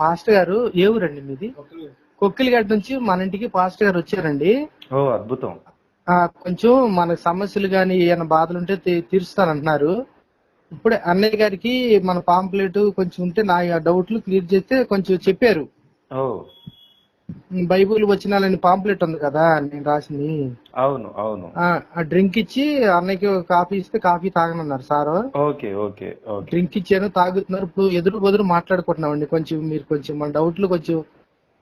Pastor గారు ఏ ఊరండి మీది? కొక్కిలిగడ్డ నుంచి మన ఇంటికి పాస్టర్ గారు వచ్చారండి. ఓ అద్భుతం. ఆ, కొంచెం మన సమస్యలు కానీ ఏమైనా బాధలు ఉంటే తీరుస్తానంటున్నారు. ఇప్పుడే అన్నయ్య గారికి మన పాంప్లెట్ కొంచెం ఉంటే నా డౌట్లు క్లియర్ చేస్తే కొంచెం చెప్పారు. బైబుల్ వచ్చినాలని పాంప్లెట్ ఉంది కదా నేను రాసింది. అవును అవును. ఆ డ్రింక్ ఇచ్చి అన్నయ్యకి ఒక కాఫీ ఇస్తే కాఫీ తాగనన్నారు సారు. Okay okay. డ్రింక్ ఇచ్చాను తాగుతున్నారు. ఇప్పుడు ఎదురు బదురు మాట్లాడుకుంటున్నామండి. కొంచెం మీరు కొంచెం మన డౌట్లు కొంచెం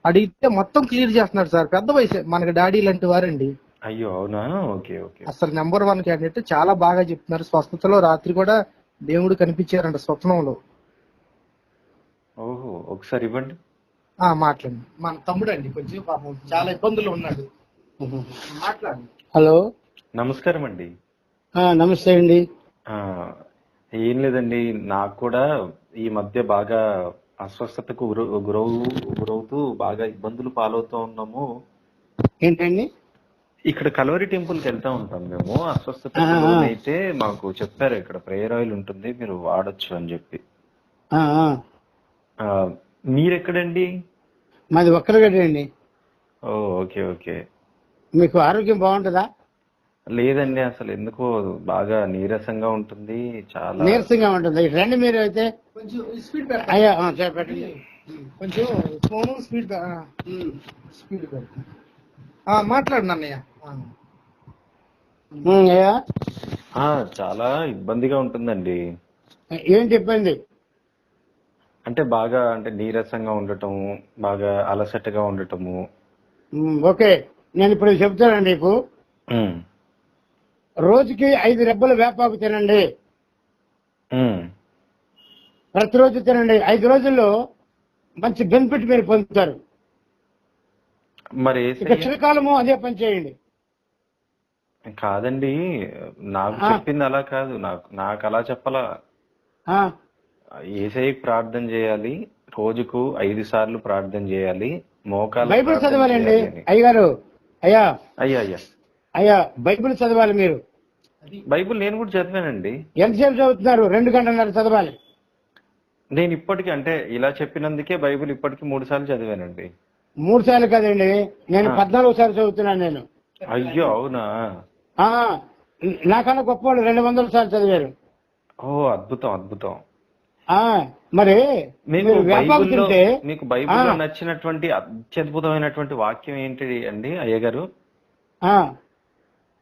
అడిగితే మొత్తం క్లియర్ చేస్తున్నారు సార్. పెద్ద వయసు మనకి డాడీ లాంటి వారండి. అయ్యో అవునా? Okay okay. అసలు నెంబర్ వన్ క్యాండిడేట్ చాలా బాగా చెప్తున్నారు. స్వస్థతలో రాత్రి కూడా దేవుడు కనిపించారంట స్వప్నంలో. ఓహో ఒకసారి ఇవ్వండి. మాట్లాడండి. మన తమ్ముడు అండి కొంచెం పాపం చాలా ఇబ్బందులు ఉన్నాడు. మాట్లాడండి. హలో. నమస్కారం అండి. ఆ, నమస్తే అండి. ఆ, ఏం లేదండి నాకు కూడా ఈ మధ్య బాగా అస్వస్థతకు గుర గురవు గురవుతూ బాగా ఇబ్బందులు పాలవుతూ ఉన్నాము. ఏంటండి? ఇక్కడ కలవరి టెంపుల్కి వెళ్తా ఉంటాం మేము. అస్వస్థత. అయితే మాకు చెప్పారు ఇక్కడ ప్రేయర్ ఆయిల్ ఉంటుంది మీరు వాడొచ్చు అని చెప్పి. ఆ, ఆ. ఆ, మీరెక్కడండి? మాది ఒక్కరిగడ్డ అండి ఓ ఓకే ఓకే. మీకు ఆరోగ్యం బాగుంటుందా? లేదండి అసలు ఎందుకో బాగా నీరసంగా ఉంటుంది చాలా నీరసంగా ఉంటుంది. ఇటు రండి మీరు అయితే. కొంచెం స్పీడ్ అయ్యా ఆ, పెట్టండి కొంచెం ఫోన్ స్పీడ్ స్పీడ్ ఆ, ఆ. ఉమ్, అయ్యా. ఆ, చాలా ఇబ్బందిగా ఉంటుందండి. ఏం చెప్పండి? అంటే బాగా అంటే నీరసంగా ఉండటము బాగా అలసటగా ఉండటము. ఓకే. నేను ఇప్పుడు చెప్తానండి నీకు. రోజుకి ఐదు రెబ్బలు వేపాకు తినండి. ప్రతిరోజు తినండి. ఐదు రోజుల్లో మంచి బెనిఫిట్ మీరు పొందుతారు. మరి చిరకాలము అదే పని చేయండి. కాదండి నాకు. చెప్పింది అలా కాదు. నాకు నాకు అలా చెప్పలా? ఆ, ఏసైకి ప్రార్థన చేయాలి రోజుకు ఐదు సార్లు ప్రార్థన చేయాలి మోకాలు బైబిల్ చదవాలండి. అయ్యగారు అయ్యా. అయ్యా అయ్యా. అయ్యా బైబిల్ చదవాలి మీరు. బైబిల్ నేను కూడా చదివానండి. ఎంతసేపు చదువుతున్నారు? రెండు గంటన్నర చదవాలి. నేను ఇప్పటికి అంటే ఇలా చెప్పినందుకే బైబిల్ ఇప్పటికి మూడు సార్లు చదివానండి. మూడు సార్లు కదండి? నేను. పద్నాలుగు సార్లు చదువుతున్నాను నేను. అయ్యో అవునా? నాకన్నా గొప్ప వాళ్ళు రెండు వందల సార్లు చదివారు. ఓ అద్భుతం అద్భుతం. మరి మీకు బైబిల్లో తింటే మీకు బైబిల్లో. నచ్చినటువంటి అత్యద్భుతమైనటువంటి వాక్యం ఏంటి అండి అయ్యగారు? ఆ,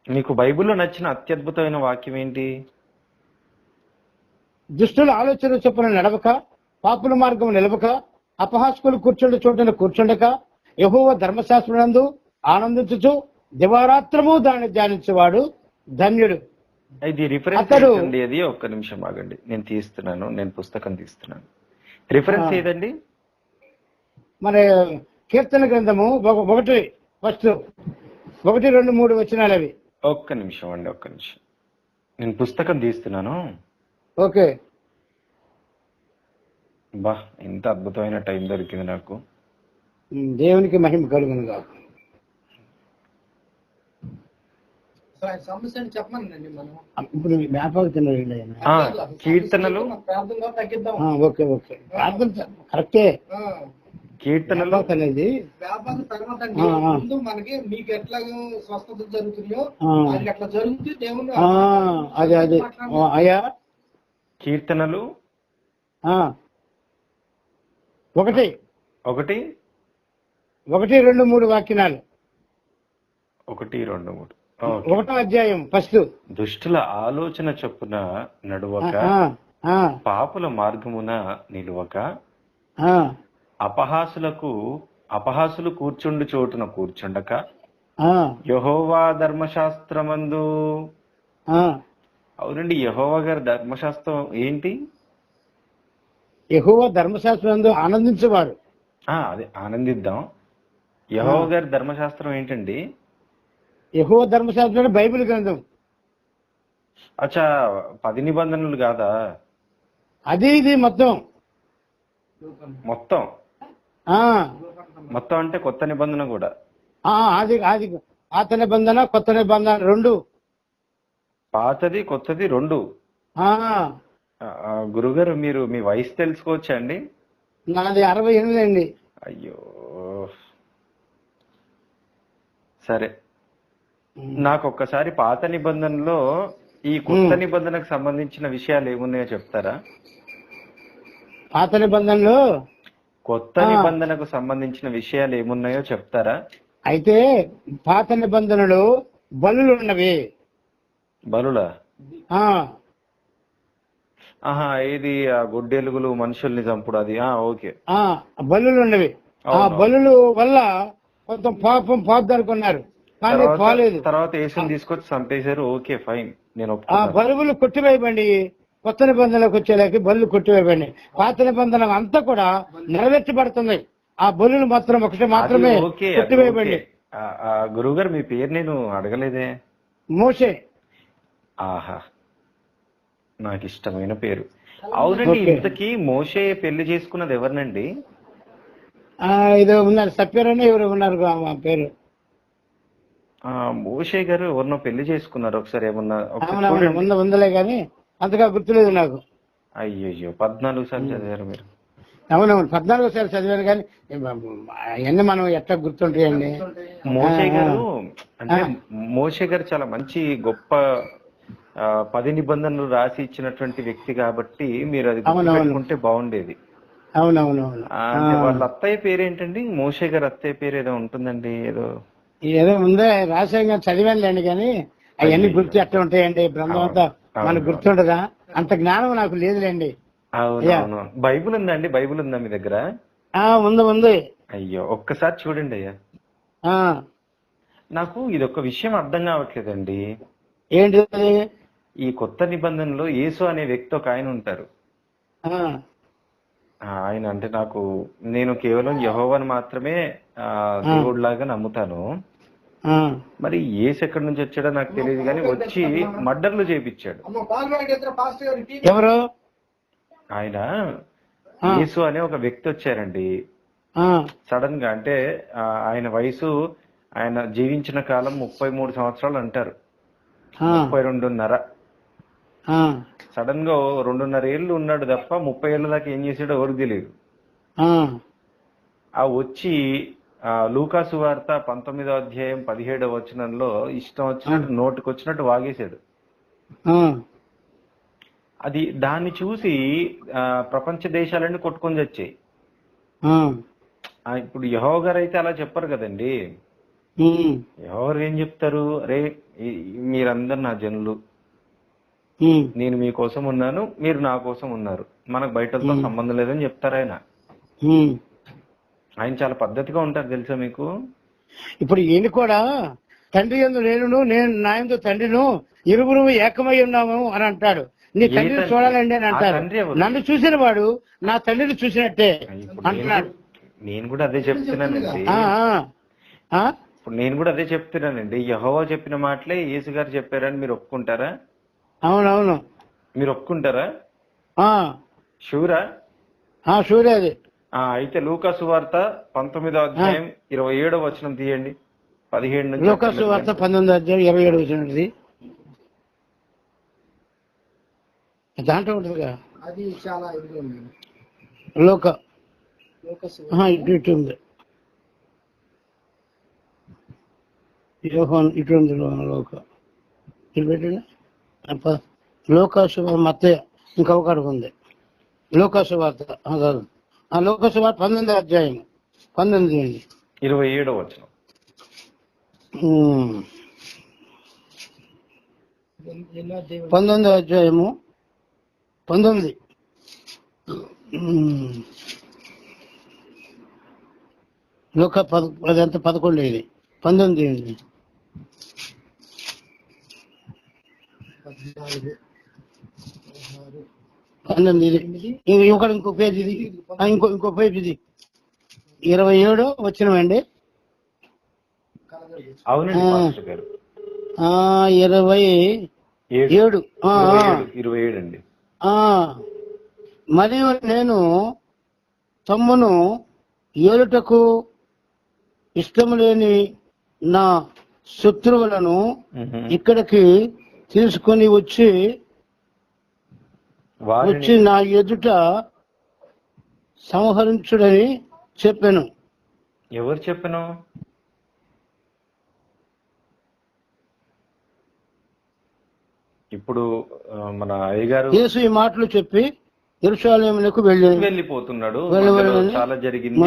మీకు బైబిల్లో నచ్చిన అత్యద్భుతమైన వాక్యం ఏంటి? దుష్టుల ఆలోచన చొప్పున నడవక పాపుల మార్గం నిలవక అపహాస్కులు కూర్చుండే చోటున కూర్చుండక యహోవ ధర్మశాస్త్రనందు ఆనందించుచు దివారాత్రము దాన్ని ధ్యానించేవాడు ధన్యుడు. ఇది రిఫరెన్స్ ఏంటండి అది ఒక్క నిమిషం ఆగండి. నేను తీస్తున్నాను నేను పుస్తకం తీస్తున్నాను. రిఫరెన్స్. ఏదండి? మరి కీర్తన గ్రంథము ఒక- ఒకటి ఫస్ట్ ఒకటి రెండు మూడు వచ్చినాలు అవి. ఒక్క నిమిషం అండి ఒక్క నిమిషం. నేను పుస్తకం తీస్తున్నాను. ఓకే. బా ఎంత అద్భుతమైన టైం దొరికింది నాకు. దేవునికి మహిమ కలుగును కాక సార్, ఆయన సమస్య అని చెప్పమనండి మనం ఇప్పుడు వ్యాపారం ఆయన కీర్తనలు ఓకే ఓకే. ప్రార్థన కరెక్టే. ఆ, కీర్తనలు అనేది మనకి మీకు ఎట్లా స్వస్థత. ఆయనకి అట్లా జరుగుతుంది దేవుని ఆ, అదే అదే. అయ్యా. కీర్తనలు ఆ. ఒకటి. ఒకటి. ఒకటి రెండు మూడు వాక్యాలు ఒకటి రెండు మూడు. ఒకటో అధ్యాయం ఫస్ట్. దుష్టుల ఆలోచన చొప్పున నడువక పాపుల మార్గమున నిలువక అపహాసులకు అపహాసులు కూర్చుండు చోటున కూర్చుండక యహోవా ధర్మశాస్త్రమందు. అవునండి యహోవా గారి ధర్మశాస్త్రం ఏంటి? యహోవ ధర్మశాస్త్రం ఆనందించేవారు. అదే ఆనందిద్దాం. యహోవా గారి ధర్మశాస్త్రం ఏంటండి? యహోవ ధర్మశాస్త్రం బైబిల్ గ్రంథం. అచ్చా పది నిబంధనలు కాదా? అది ఇది మొత్తం. మొత్తం? మొత్తం అంటే కొత్త నిబంధన కూడా. అది అది పాత నిబంధన కొత్త నిబంధన రెండు. పాతది కొత్తది రెండు. గురుగారు మీరు మీ వయసు తెలుసుకోవచ్చా అండి? నాది అరవై ఎనిమిది అండి. అయ్యో. సరే. నాకు ఒక్కసారి పాత నిబంధనలో ఈ కొత్త. నిబంధనకు సంబంధించిన విషయాలు ఏమున్నాయో చెప్తారా? పాత నిబంధనలు? కొత్త. నిబంధనకు సంబంధించిన విషయాలు ఏమున్నాయో చెప్తారా? అయితే పాత నిబంధనలు బలులు ఉన్నవి. బలుల? ఆహా ఏది? ఆ గుడ్డెలుగులు మనుషుల్ని చంపుడు అది. ఆ ఓకే. ఆ బలులు ఉన్నవి. ఆ. బలులు వల్ల కొంత పాపం పాపుదనుకున్నారు కానీ తర్వాత యేసుని తీసుకొచ్చి చంపేశారు. Okay fine. నేను బలుగులు కొట్టివేయబండి కొత్త నిబంధనలకు వచ్చేలాకి బలు కొట్టివేయబండి పాత నిబంధన అంతా కూడా నెరవేర్చబడుతుంది. ఆ బలులు మాత్రం ఒకటి మాత్రమే కొట్టివేయబండి. ఆ, గురువుగారు మీ పేరు నేను అడగలేదే. మోసే ఆహా నాకు ఇష్టమైన పేరు. అవునండి. ఇంతకీ మోషే పెళ్ళి చేసుకున్నది ఎవరినండి? ఇది ఉన్నారు సత్యరని ఎవరు ఉన్నారు పేరు. మోషే గారు ఎవరినో పెళ్ళి చేసుకున్నారు ఒకసారి ఏమన్నా? అవునవును ముందు ఉందలే గాని అంతగా గుర్తులేదు నాకు. అయ్యయ్యో పద్నాలుగు సార్లు చదివారు మీరు. అవునవును పద్నాలుగో సారి చదివాను కానీ అవన్నీ మనం ఎట్లా గుర్తుంటాయండి? మోషే గారు అంటే. మోషే గారు చాలా మంచి గొప్ప పది నిబంధనలు రాసి ఇచ్చినటువంటి వ్యక్తి కాబట్టి మీరు అది అవునవును. గుర్తుపెట్టుకుంటే బాగుండేది అంటే వాళ్ళ అత్తయ్య పేరేంటండి? మోషే గారు అత్తయ్య పేరు ఏదో ఉంటుందండి ఏదో ఏదో ఉందే రాశాం చదివానులేండి కానీ అవన్నీ. గుర్తు ఎట్లా ఉంటాయండి? బృందం అంతా మనకు. గుర్తుండదా? అంత జ్ఞానం నాకు లేదులేండి. బైబుల్ ఉందా అండి? బైబుల్ ఉందా మీ దగ్గర? ఆ ఉంది ఉంది. అయ్యో ఒక్కసారి చూడండి అయ్యా. నాకు ఇది ఒక విషయం అర్థం కావట్లేదండి. ఏంటి ఈ కొత్త నిబంధనలో యేసు అనే వ్యక్తి ఒక ఆయన ఉంటారు. ఆయన అంటే నాకు నేను కేవలం యహోవాని మాత్రమే ఆ, దేవుడిలాగా నమ్ముతాను. మరి యేసు ఎక్కడి నుంచి వచ్చాడో నాకు తెలియదు కానీ వచ్చి మర్డర్లు చేపించాడు. ఎవరు? ఆయన. యేసు అనే ఒక వ్యక్తి వచ్చారండి. ఆ, సడన్గా అంటే ఆయన వయసు ఆయన జీవించిన కాలం ముప్పై మూడు సంవత్సరాలు అంటారు. ముప్పై రెండున్నర. ఆ, సడన్గా రెండున్నర ఏళ్ళు ఉన్నాడు తప్ప ముప్పై ఏళ్ళ దాకా ఏం చేసాడో ఎవరికి తెలియదు ఆ, వచ్చి లూకాసు వార్త పంతొమ్మిదో అధ్యాయం పదిహేడవ వచనంలో ఇష్టం వచ్చినట్టు నోటికి వచ్చినట్టు వాగేశాడు. అది దాన్ని చూసి ఆ, ప్రపంచ దేశాలన్నీ కొట్టుకొని వచ్చాయి ఇప్పుడు యహో గారు అయితే అలా చెప్పరు కదండి. ఎవరు ఏం చెప్తారు? రే మీరందరు నా జనులు. నేను మీకోసం ఉన్నాను మీరు నా కోసం ఉన్నారు. మనకు బయటతో సంబంధం లేదని చెప్తారు ఆయన. ఆయన చాలా పద్ధతిగా ఉంటారు తెలుసా మీకు? ఇప్పుడు ఈయన కూడా తండ్రి ఎందు నేనును నేను నా ఎందు తండ్రిను ఇరువురు ఏకమై ఉన్నాము అని అంటాడు. నీ తండ్రిని తండ్రి? చూడాలండి అని అంటారు? నన్ను చూసిన వాడు నా తండ్రిని చూసినట్టే నేను అంటున్నాడు. నేను కూడా అదే చెప్తున్నానండి. ఆ, ఆ, ఆ? ఇప్పుడు నేను కూడా అదే చెప్తున్నానండి. యహోవా చెప్పిన మాటలే యేసు గారు చెప్పారని మీరు ఒప్పుకుంటారా? అవునవును. మీరు ఒప్పుకుంటారా? ఆ, షూరా? ఆ, సూర్య అది. అయితే లూకా సువార్త పంతొమ్మిదో అధ్యాయం ఇరవై ఏడో వచనం తీయండి. పదిహేడు నుంచి లోకాసు వార్త పంతొమ్మిది అధ్యాయం ఇరవై ఏడు వచ్చినది దాంట్లో ఉంటుందిగా. అది చాలా లోక. లోకస్ ఇటు ఇటు ఉంది. యోహాన్ ఇటు ఉంది లోక. ఇటు పెట్టండి. లోకాసు మత్తయ్య ఇంకొకటి ఉంది. లోకాసు వార్త. కాదు ఆ లోకాసు వార్త పంతొమ్మిది అధ్యాయం. పంతొమ్మిది అండి ఇరవై ఏడో వచనం. దేవుడు పంతొమ్మిది అధ్యాయము పంతొమ్మిది. లోక పద అదంతా పదకొండు ఇది పంతొమ్మిది పంతొమ్మిది ఇది. ఇది ఇంకొక ఇంకో పేజ్ ఇది. ఇంకో ఇంకో పేజ్ ఇది. ఇరవై ఏడు వచ్చినవండి. ఇరవై ఏడు. ఇరవై. ఏడు అండి. ఆ, మరియు నేను తమ్మును ఏలుటకు ఇష్టము లేని నా శత్రువులను. ఇక్కడికి తీసుకొని వచ్చి వచ్చి నా ఎదుట సంహరించుడని చెప్పాను. ఎవరు చెప్పను? ఇప్పుడు మన అయ్యగారు యేసు ఈ మాటలు చెప్పి ఎరుషాలేములకు వెళ్ళి వెళ్ళిపోతున్నాడు చాలా జరిగింది.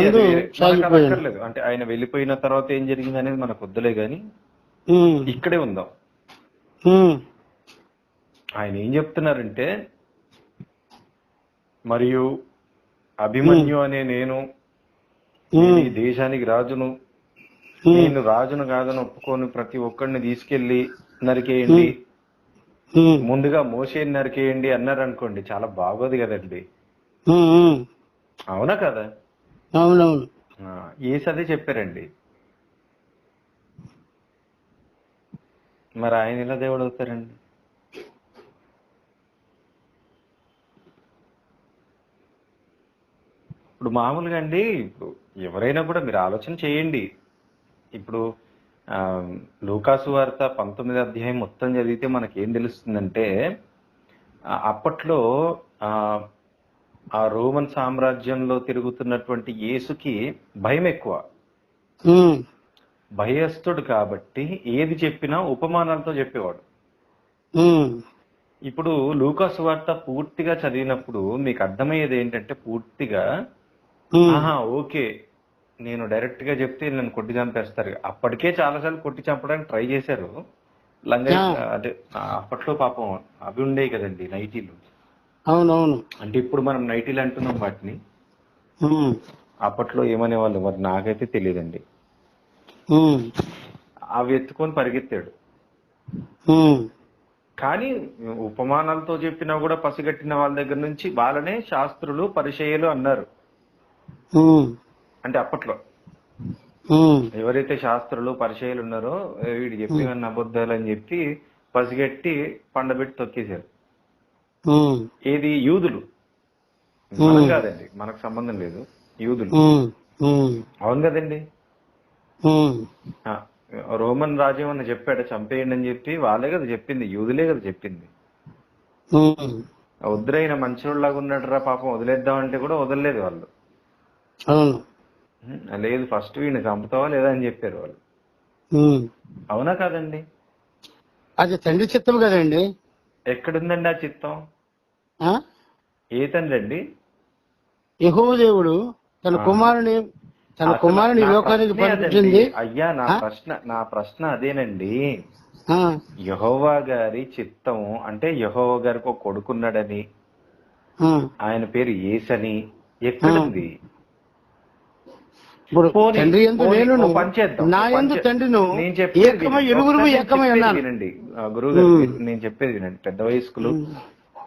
అంటే ఆయన వెళ్ళిపోయిన తర్వాత ఏం జరిగింది అనేది మనకు వద్దులే గాని ఇక్కడే ఉందాం. ఆయన ఏం చెప్తున్నారంటే మరియు అభిమన్యు అనే నేను ఈ దేశానికి రాజును నేను రాజును కాదని ఒప్పుకొని ప్రతి ఒక్కడిని తీసుకెళ్ళి నరికేయండి. ముందుగా మోసేని నరికేయండి అన్నారు అనుకోండి చాలా బాగోదు కదండి. అవునా కదా? అవునవును. ఆ, ఏసు అదే చెప్పారండి? మరి ఆయన ఎలా దేవుడు అవుతారండి? ఇప్పుడు మామూలుగా అండి ఇప్పుడు ఎవరైనా కూడా మీరు ఆలోచన చేయండి. ఇప్పుడు లూకాసు వార్త పంతొమ్మిది అధ్యాయం మొత్తం చదివితే మనకి ఏం తెలుస్తుందంటే అప్పట్లో ఆ రోమన్ సామ్రాజ్యంలో తిరుగుతున్నటువంటి యేసుకి భయం ఎక్కువ. భయస్థుడు కాబట్టి ఏది చెప్పినా ఉపమానాలతో చెప్పేవాడు. ఇప్పుడు లూకాసు వార్త పూర్తిగా చదివినప్పుడు మీకు అర్థమయ్యేది ఏంటంటే పూర్తిగా ఆహా ఓకే. నేను డైరెక్ట్గా చెప్తే నన్ను కొట్టి చంపేస్తారు. అప్పటికే చాలాసార్లు కొట్టి చంపడానికి ట్రై చేశారు. లంగా. అంటే అప్పట్లో పాపం అవి ఉండేవి కదండి నైటీలు. అవునవును. అంటే ఇప్పుడు మనం నైటీలు అంటున్నాం వాటిని. అప్పట్లో ఏమనేవాళ్ళు? మరి నాకైతే తెలియదండి. అవి ఎత్తుకొని పరిగెత్తాడు. కానీ ఉపమానాలతో చెప్పినా కూడా పసిగట్టిన వాళ్ళ దగ్గర నుంచి వాళ్ళనే శాస్త్రులు పరిచయలు అన్నారు. అంటే అప్పట్లో. ఎవరైతే శాస్త్రులు పరిచయలు ఉన్నారో "ఏ, వీడు చెప్పేవన్నీ అబద్ధాలు అని చెప్పి పసిగట్టి పండబెట్టి తొక్కేశారు. ఏది? యూదులు. మనం కాదండి. మనకు సంబంధం లేదు. యూదులు. అవును కదండి. రోమన్ రాజ్యం అని చెప్పాడు చంపేయండి అని చెప్పి వాళ్ళే కదా చెప్పింది యూదులే కదా చెప్పింది. వద్దురైన మంచివాళ్ళలాగా ఉన్నాడురా పాపం వదిలేద్దాం అంటే కూడా వదలలేదు వాళ్ళు. అవును. లేదు ఫస్ట్ వీడిని చంపుతావా లేదా అని చెప్పారు వాళ్ళు. అవునా కాదండి? అది తండ్రి చిత్తం కదండి. ఎక్కడుందండి ఆ చిత్తం? ఏ తండ్రి అండి యెహోవా దేవుడు తన. కుమారుని తన కుమారుని లోకానికి పంపించింది. అయ్యా నా? ప్రశ్న నా ప్రశ్న అదేనండి. యహోవా గారి చిత్తం అంటే యహోవా గారికి ఒక కొడుకున్నాడని. ఆయన పేరు ఏసని. ఎక్కడుంది? ఇప్పుడు తండ్రి ఎందు నేను నా ఎందు తండ్రిను ఏకమై వినండి. ఏకమై అన్నాను గురువు నేను చెప్పేది వినండి. పెద్ద వయస్కులు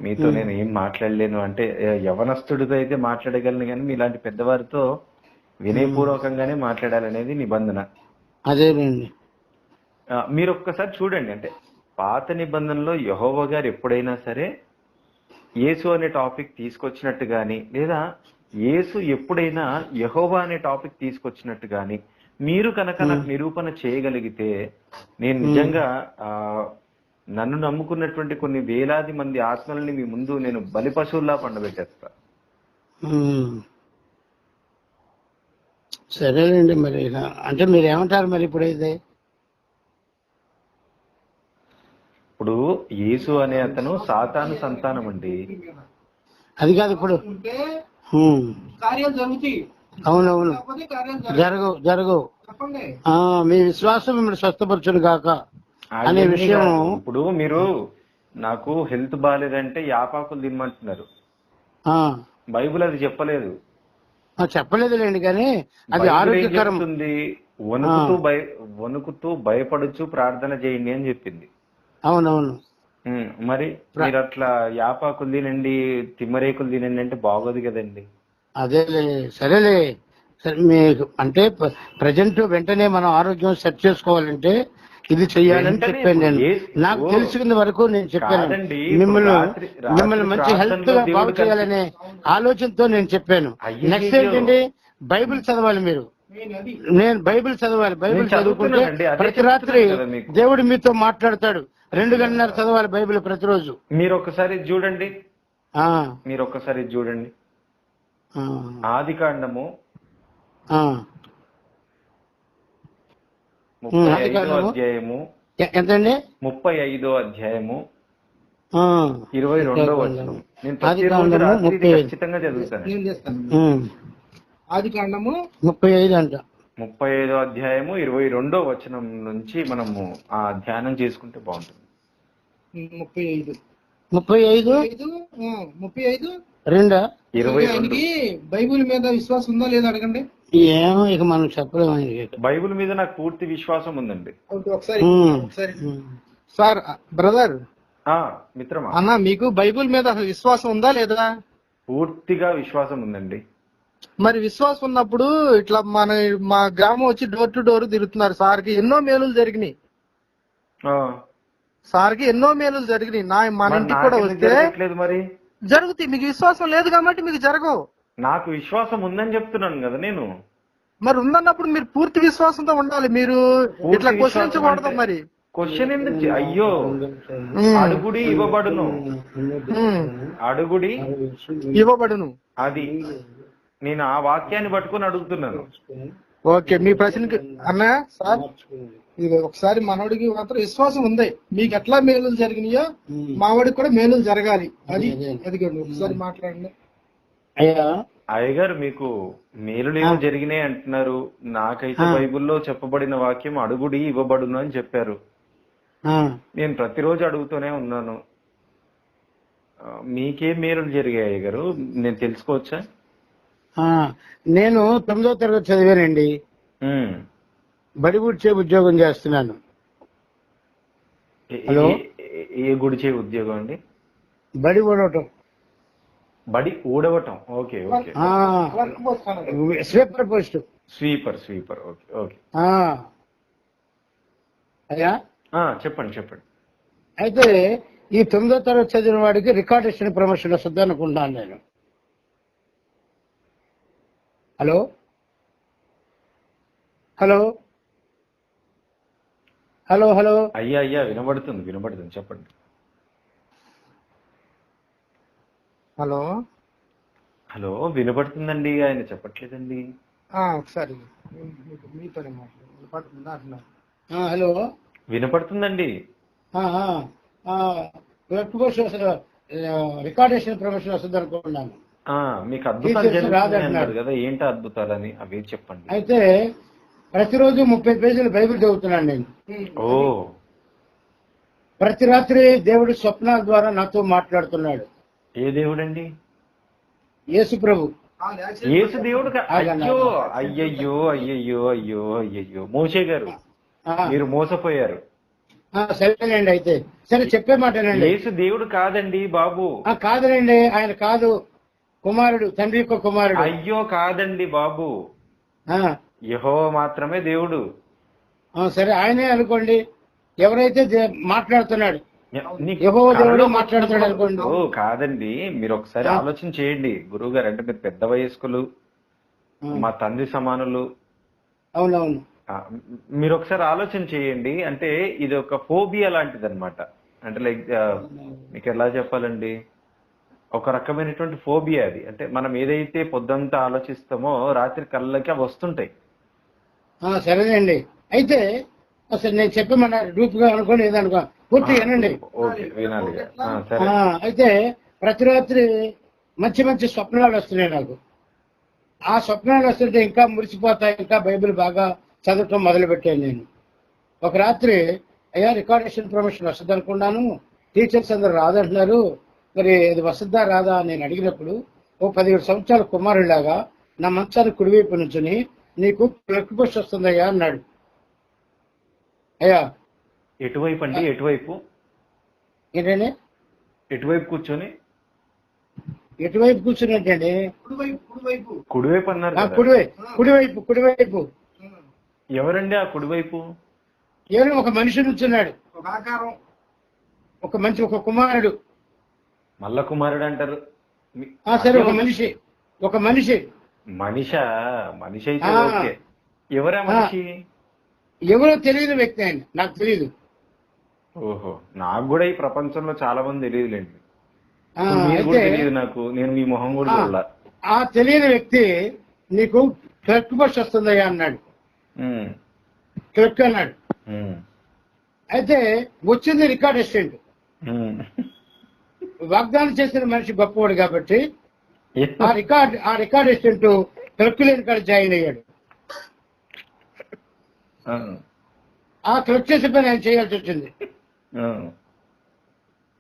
మీతో నేను ఏం మాట్లాడలేను అంటే యవనస్తుడితో అయితే మాట్లాడగలను కానీ మీలాంటి పెద్దవారితో వినయపూర్వకంగానే మాట్లాడాలనేది నిబంధన. అదేనండి మీరు ఒక్కసారి చూడండి అంటే పాత నిబంధనలో యహోవ గారు ఎప్పుడైనా సరే యేసు అనే టాపిక్ తీసుకొచ్చినట్టు గాని లేదా యేసు ఎప్పుడైనా యహోవా అనే టాపిక్ తీసుకొచ్చినట్టు గాని మీరు కనుక నాకు నిరూపణ చేయగలిగితే నేను నిజంగా ఆ నన్ను నమ్ముకున్నటువంటి కొన్ని వేలాది మంది ఆత్మల్ని మీ ముందు నేను బలి పశువుల్లా పండబెట్టేస్తా. సరేనండి మరి అంటే మీరు ఏమంటారు మరి ఇప్పుడైతే ఇప్పుడు యేసు అనే అతను సాతాను సంతానం అండి అది కాదు ఇప్పుడు. కార్యాలు జరుగుతాయి. అవునవును. జరగవు. జరగవు చెప్పండి. ఆ, మీ విశ్వాసం మిమ్మల్ని స్వస్థపరచును గాక అనే విషయం. ఇప్పుడు మీరు నాకు హెల్త్ బాగాలేదంటే యాపాకులు తినమంటున్నారు. ఆ, బైబిల్ అది చెప్పలేదు. చెప్పలేదులేండి కానీ అది ఆరోగ్యకరం. వణుకుతూ భయ వణుకుతూ భయపడుచు ప్రార్థన చేయండి అని చెప్పింది. అవునవును. మరి మీరు అట్లా యాపాకులు తినండి తిమ్మరేకులు తినండి అంటే బాగోదు కదండి. అదేలే సరేలే. సరే మీకు అంటే ప్రజెంట్ వెంటనే మనం ఆరోగ్యం సెట్ చేసుకోవాలంటే ఇది చెయ్యాలని చెప్పాను నేను. నాకు. తెలుసుకున్న వరకు నేను చెప్పాను. మిమ్మల్ని మిమ్మల్ని మంచి హెల్త్గా బాగు చేయాలనే ఆలోచనతో నేను చెప్పాను. నెక్స్ట్ ఏంటంటే బైబిల్ చదవాలి మీరు. నేను బైబిల్ చదవాలి బైబిల్ చదువుకుంటే ప్రతి రాత్రి. దేవుడు మీతో మాట్లాడతాడు. రెండు గంటన్నర చదవాలి బైబిల్ ప్రతిరోజు. మీరు ఒక్కసారి ఇది చూడండి. ఆ, మీరు ఒక్కసారి చూడండి. ఆ, ఆది కాండము. ముప్పై ఐదో? అధ్యాయము. ఎంతండి? ముప్పై ఐదో అధ్యాయము. ఆ, ఇరవై రెండో నేను ఐదు. ఖచ్చితంగా చదువుతాను. నేను చేస్తాను ఉమ్, ఆది కాండము ముప్పై ఐదు అంట. ముప్పై ఐదో అధ్యాయము ఇరవై రెండో వచనం నుంచి మనము ఆ ధ్యానం చేసుకుంటే బాగుంటుంది. ముప్పై ఐదు. ముప్పై ఐదు? ఐదు ముప్పై ఐదు. రెండా? ఇరవై ఆయనకి బైబిల్ మీద విశ్వాసం ఉందా లేదా అడగండి. ఏమో ఇక మనం చెప్పలేము ఆయనకి. బైబిల్ మీద నాకు పూర్తి విశ్వాసం ఉందండి. ఒకసారి. Sir brother. ఆ మిత్రమా? అన్న మీకు బైబిల్ మీద అసలు విశ్వాసం ఉందా లేదా? పూర్తిగా విశ్వాసం ఉందండి. మరి విశ్వాసం ఉన్నప్పుడు ఇట్లా మన మా గ్రామం వచ్చి డోర్ టు డోర్ తిరుగుతున్నారు. సార్కి ఎన్నో మేలులు జరిగినాయి. ఆ, సార్కి ఎన్నో మేలులు జరిగినాయి. నా మన ఇంటికి కూడా వస్తే మరి? జరుగుతాయి. మీకు విశ్వాసం లేదు కాబట్టి మీకు జరగవు. నాకు విశ్వాసం ఉందని చెప్తున్నాను కదా నేను. మరి ఉందన్నప్పుడు మీరు పూర్తి విశ్వాసంతో ఉండాలి. మీరు ఇట్లా అంటే- మరి. క్వశ్చన్ ఎందుకు చే- అయ్యో అడుగుడి ఇవ్వబడును. అడుగుడి ఇవ్వబడును. అది. నేను ఆ వాక్యాన్ని పట్టుకొని అడుగుతున్నాను. ఓకే మీ ప్రశ్నకి అన్న సార్? ఇది ఒకసారి మనోడికి మాత్రం విశ్వాసం ఉంది. మీకు ఎట్లా మేలులు జరిగినాయో మావాడికి కూడా మేలులు జరగాలి. అది అదిగోండి ఒకసారి మాట్లాడండి. అయ్యా. అయ్యగారు మీకు మేలులేమో జరిగినాయి అంటున్నారు. నాకైతే బైబిల్లో చెప్పబడిన వాక్యం అడుగుడి ఇవ్వబడును అని చెప్పారు. నేను ప్రతిరోజు అడుగుతూనే ఉన్నాను. మీకేం మేలులు జరిగాయి అయ్యగారు. నేను తెలుసుకోవచ్చా? నేను తొమ్మిదో తరగతి చదివానండి. బడి ఊడ్చే ఉద్యోగం చేస్తున్నాను. హలో? ఏ- ఏ గుడి చే ఉద్యోగం అండి? బడి ఊడవటం బడి ఊడవటం okay okay. Sweeper post. Sweeper sweeper. Okay okay. అయ్యా? చెప్పండి చెప్పండి. అయితే ఈ తొమ్మిదో తరగతి చదివిన వాడికి రికార్డేషన్ ప్రమోషన్ వస్తుంది అనుకుంటున్నాను నేను. హలో? హలో? Hello hello? అయ్యా అయ్యా వినబడుతుంది వినబడుతుంది. చెప్పండి. హలో? హలో వినబడుతుందండి ఆయన చెప్పట్లేదండి. ఒకసారి. హలో? వినపడుతుందండి. వస్తుంది, ఆ, రికార్డేషన్ ప్రమోషన్ వస్తుంది అనుకుంటున్నాను మీకు అద్భుతాలు జరుగుతున్నాయి కదా ఏంటి అద్భుతాలని? అవి చెప్పండి. అయితే ప్రతిరోజు ముప్పై పేజీలు బైబిల్ చదువుతున్నాను నేను. ఓ. ప్రతి రాత్రి దేవుడు స్వప్నాల ద్వారా నాతో మాట్లాడుతున్నాడు. ఏ దేవుడండి? యేసు ప్రభు. యేసు దేవుడు అయ్యో. అయ్యయ్యో అయ్యయ్యో అయ్యో అయ్యయ్యో. మోషే గారు ఆ, మీరు మోసపోయారు. ఆ, సరేనండి అయితే. సరే చెప్పే మాటనండి. యేసు దేవుడు కాదండి బాబు. ఆ, కాదులేండి ఆయన కాదు. కుమారుడు తండ్రి యొక్క కుమారుడు. అయ్యో కాదండి బాబు. యహో మాత్రమే దేవుడు. సరే ఆయనే అనుకోండి. ఎవరైతే మాట్లాడుతున్నాడు దేవుడు మాట్లాడుతాడు అనుకోండి. కాదండి. మీరు ఒకసారి. ఆలోచన చేయండి. గురువు గారు అంటే మీరు పెద్ద వయస్కులు మా తండ్రి సమానులు. అవునవును. మీరు ఒకసారి ఆలోచన చేయండి. అంటే ఇది ఒక ఫోబియా లాంటిది అనమాట అంటే లైక్ మీకు ఎలా చెప్పాలండి? ఒక రకమైనటువంటి ఫోబియా అది. అంటే మనం ఏదైతే పొద్దంతా ఆలోచిస్తామో రాత్రి కళ్ళకి అవి వస్తుంటాయి. ఆ, సరేనండి. అయితే అసలు నేను చెప్పమన్నా డూప్గా అనుకోండి ఏదనుకో పూర్తి వినండి. ఓకే వినాలి ఆ, సరే. ఆ, అయితే ప్రతి రాత్రి మంచి మంచి స్వప్నాలు వస్తున్నాయి నాకు. ఆ స్వప్నాలు వస్తుంటే ఇంకా మురిసిపోతాయి ఇంకా బైబిల్ బాగా చదవటం మొదలు పెట్టాను నేను. ఒక రాత్రి అయ్యా రికార్డేషన్ ప్రమోషన్ వస్తుంది అనుకున్నాను టీచర్స్ అందరు రాదంటున్నారు. మరి ఇది వస్తుందా రాదా అని నేను అడిగినప్పుడు ఓ పదిహేడు సంవత్సరాల కుమారుడిలాగా నా మంచానికి కుడివైపు నుంచుని నీకు క్లర్క్ పోస్ట్ వస్తుందయ్యా అన్నాడు. అయ్యా. ఎటువైపు అండి ఎటువైపు? ఏంటండి? ఎటువైపు కూర్చొని? ఎటువైపు కూర్చున్నట్టండి కుడివైపు కుడివైపు. కుడివైపు అన్నారు కుడివైపు కుడివైపు కుడివైపు. ఎవరండి ఆ కుడివైపు? కేవలం ఒక మనిషి నుంచున్నాడు. ఒక ఆకారం. ఒక మంచి ఒక కుమారుడు. మల్ల కుమారుడు అంటారు సరే ఒక మనిషి ఒక మనిషి. మనిష? మనిషి అయితే ఓకే. ఎవరా మనిషి? ఎవరో తెలియని వ్యక్తి ఆయన నాకు తెలియదు ఓహో నాకు కూడా ఈ ప్రపంచంలో చాలా మంది తెలియదులేండి. తెలియదు నాకు. నేను మీ మొహం కూడా ఆ తెలియని వ్యక్తి నీకు క్లర్క్ బస్ వస్తుందయ్యా అన్నాడు. క్లర్క్ అన్నాడు. అయితే వచ్చింది రికార్డ్ అసిస్టెంట్. వాగ్దానం చేసిన మనిషి గొప్పవాడు కాబట్టి ఆ రికార్డ్ ఆ రికార్డ్ అసిస్టెంట్ క్లర్క్ లేని కాడ జాయిన్ అయ్యాడు. ఆ. క్లర్క్ చేసే పని ఆయన చేయాల్సి వచ్చింది.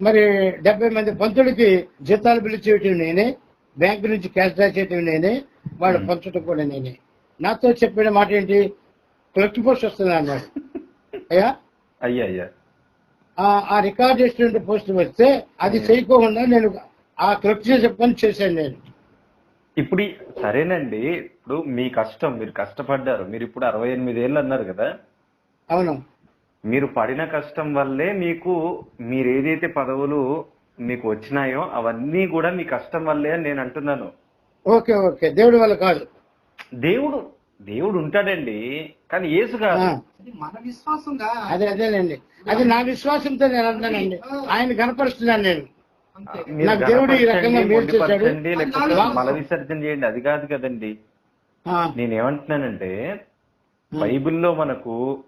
మరి డెబ్బై మంది పంతులకి జీతాలు పిలిచేయటం నేనే బ్యాంకు నుంచి క్యాష్ డ్రా చేయటం నేనే వాళ్ళు పంచడం కూడా నేనే. నాతో చెప్పిన మాట ఏంటి? క్లర్క్ పోస్ట్ వస్తుంది అన్నాడు. అయ్యా? అయ్యా అయ్యా. ఆ- రికార్డ్ చేసిన పోస్ట్ వస్తే అది చేయకోకుండా నేను ఆ క్లర్క్ చేసే పని చేశాను నేను. ఇప్పుడు సరేనండి. ఇప్పుడు మీ కష్టం మీరు కష్టపడ్డారు. మీరు ఇప్పుడు అరవై ఎనిమిది ఏళ్ళు అన్నారు కదా? అవును. మీరు పడిన కష్టం వల్లే మీకు మీరు ఏదైతే పదవులు మీకు వచ్చినాయో అవన్నీ కూడా మీ కష్టం వల్లే అని నేను అంటున్నాను. Okay okay. దేవుడి వల్ల కాదు. దేవుడు దేవుడు ఉంటాడండి కానీ యేసు కాదు అది మన విశ్వాసంగా. అదే అదేనండి అది నా విశ్వాసంతో నేను అంటానండి ఆయన కనపరుస్తున్నాను నేను. అంతే. మీరు నాకు దేవుడు ఈ రకంగా గణపరచండి, మేలు చేశాడు. మొండిపరచండి, లేకపోతే మల విసర్జన చేయండి. అది కాదు కదండి. ఆ, నేనేమంటున్నానంటే బైబిల్లో మనకు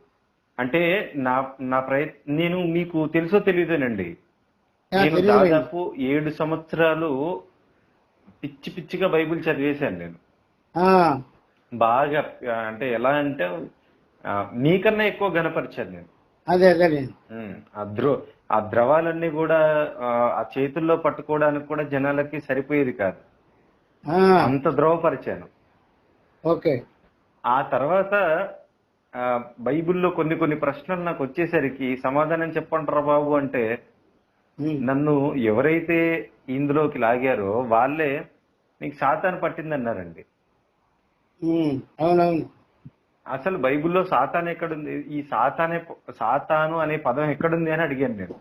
అంటే నా నా ప్రయత్ నేను మీకు తెలుసో తెలియదేనండి. ఆ, నేను. దాదాపు ఏడు సంవత్సరాలు పిచ్చి పిచ్చిగా బైబిల్ చదివేశాను నేను. ఆ, బాగా అంటే ఎలా అంటే మీకన్నా ఎక్కువ గనపరిచాను నేను. అదే ఉమ్, ఆ ద్రో ఆ ద్రవాలన్నీ కూడా ఆ, చేతుల్లో పట్టుకోవడానికి కూడా జనాలకి సరిపోయేది కాదు. అంత ద్రవపరిచాను ఓకే. ఆ తర్వాత బైబిల్లో కొన్ని కొన్ని ప్రశ్నలు నాకు వచ్చేసరికి సమాధానం చెప్పంటారా బాబు అంటే నన్ను ఎవరైతే ఇందులోకి లాగారో వాళ్ళే నీకు సాతాను పట్టిందన్నారండి. అవునవును. అసలు బైబిల్లో సాతాన్ ఎక్కడుంది? ఈ సాతానే సాతాను అనే పదం ఎక్కడుంది అని అడిగాను నేను.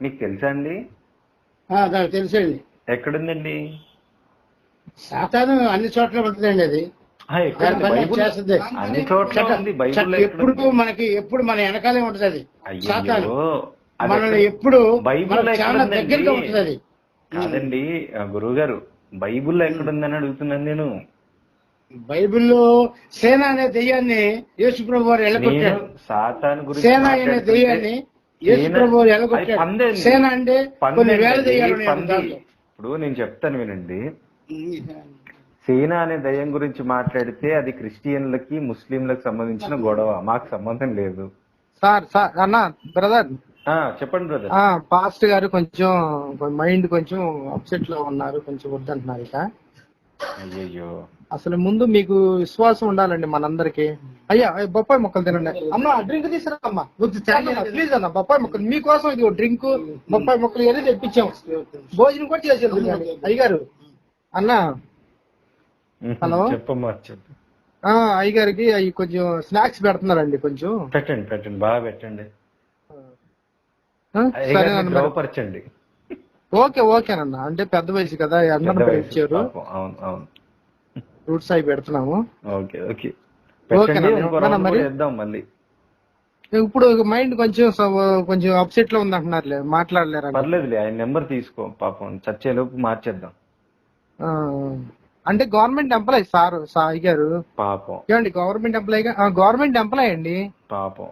మీకు తెలుసా అండి? నాకు తెలుసండి. ఎక్కడుందండి? సాతాను అన్ని చోట్ల ఉంటుందండి అది. బైబిల్ అన్ని చోట్ల ఉంది బైబిల్లో ఎప్పుడు? మనకి ఎప్పుడు మన వెనకాలే ఉంటది అది సాతాను. మనల్ని ఎప్పుడు చాలా ఎక్కడుందండి? దగ్గరగా ఉంటది అది కాదండి గురువు గారు బైబిల్లో ఎక్కడుందని అడుగుతున్నాను నేను. బైబిల్లో సేన అనే దెయ్యాన్ని యేసుప్రభు వారు నేను ఎలగొట్టాడు సాతాన్ గురించి సేన అనే దెయ్యాన్ని వారు. సేన అంటే కొన్ని వేల దెయ్యాలు. ఇప్పుడు నేను చెప్తాను వినండి. సేన అనే దయ్యం గురించి మాట్లాడితే అది క్రిస్టియన్లకి ముస్లింలకు సంబంధించిన గొడవ. మాకు సంబంధం లేదు. సార్ సార్ అన్న బ్రదర్ చెప్పండి బ్రదర్ ఆ పాస్ట్ గారు కొంచెం మైండ్ కొంచెం అప్సెట్లో ఉన్నారు కొంచెం వద్దంటున్నారు ఇక. అయ్యయ్యో. అసలు ముందు మీకు విశ్వాసం ఉండాలండి మనందరికి. అయ్యా అయ్య, బొప్పాయి మొక్కలు తినండి. అమ్మ డ్రింక్ తీసుకురా అమ్మా. ప్లీజ్ అన్న బొప్పాయి మొక్కలు. మీకోసం ఇది డ్రింక్ బొప్పాయి మొక్కలు ఏదో తెప్పించాం. భోజనం కూడా చేసి వెళ్తున్నాను అయ్యగారు అన్న. హలో? చెప్పమ్మా చెప్పు. అయ్యగారికి అవి కొంచెం స్నాక్స్ పెడుతున్నారండి కొంచెం. పెట్టండి పెట్టండి. బాగా పెట్టండి. ఆ, సరే అన్న మరి. ద్రవపరచండి ఓకే ఓకేనన్న అంటే పెద్ద వయసు కదా అవును అవును. ఫ్రూట్స్ అవి పెడుతున్నాము. Okay okay. మళ్ళీ. ఇప్పుడు మైండ్ కొంచెం కొంచెం అప్సెట్లో ఉంది అంటున్నారులే మాట్లాడలేరు పర్లేదులే ఆయన నెంబర్ తీసుకో పాపం. చచ్చేలోపు మార్చేద్దాం. అంటే గవర్నమెంట్ ఎంప్లాయ్ సార్ సాయి గారు. పాపం. ఏమండి గవర్నమెంట్ ఎంప్లాయ్ గవర్నమెంట్ ఎంప్లాయ్ అండి? పాపం.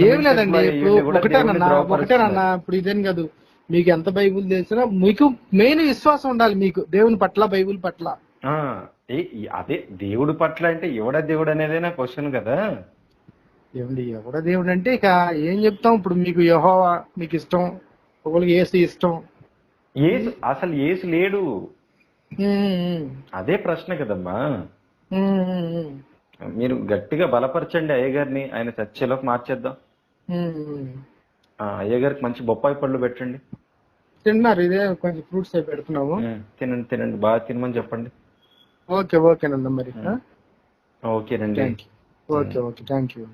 ఏం లేదండి ఇప్పుడు ఒకటేనన్నా. ఒకటేనన్నా ఇప్పుడు ఇదేం కాదు. మీకు ఎంత బైబుల్ తెలిసినా మీకు మెయిన్ విశ్వాసం ఉండాలి మీకు దేవుని పట్ల బైబుల్ పట్ల. ఆ, ఏ- ఈ- అదే దేవుడు పట్ల అంటే ఎవడ దేవుడు అనేదే నా క్వశ్చన్ కదా. ఏమండి ఎవడ దేవుడు అంటే ఇక ఏం చెప్తాం? ఇప్పుడు మీకు యెహోవా మీకు ఇష్టం ఒకరికి ఏసు ఇష్టం. ఏసు అసలు ఏసు లేడు. అదే ప్రశ్న కదమ్మా. మీరు గట్టిగా బలపరచండి అయ్యగారిని. ఆయన చచ్చేలోపు మార్చేద్దాం. ఆ, అయ్యగారికి మంచి బొప్పాయి పళ్ళు పెట్టండి. తిన్నారు ఇదే కొంచెం ఫ్రూట్స్ అవి పెడుతున్నాము. తినండి తినండి. బాగా తినమని చెప్పండి. ఓకే ఓకేనండి మరి. ఓకేనండి. Thank you okay okay. Thank you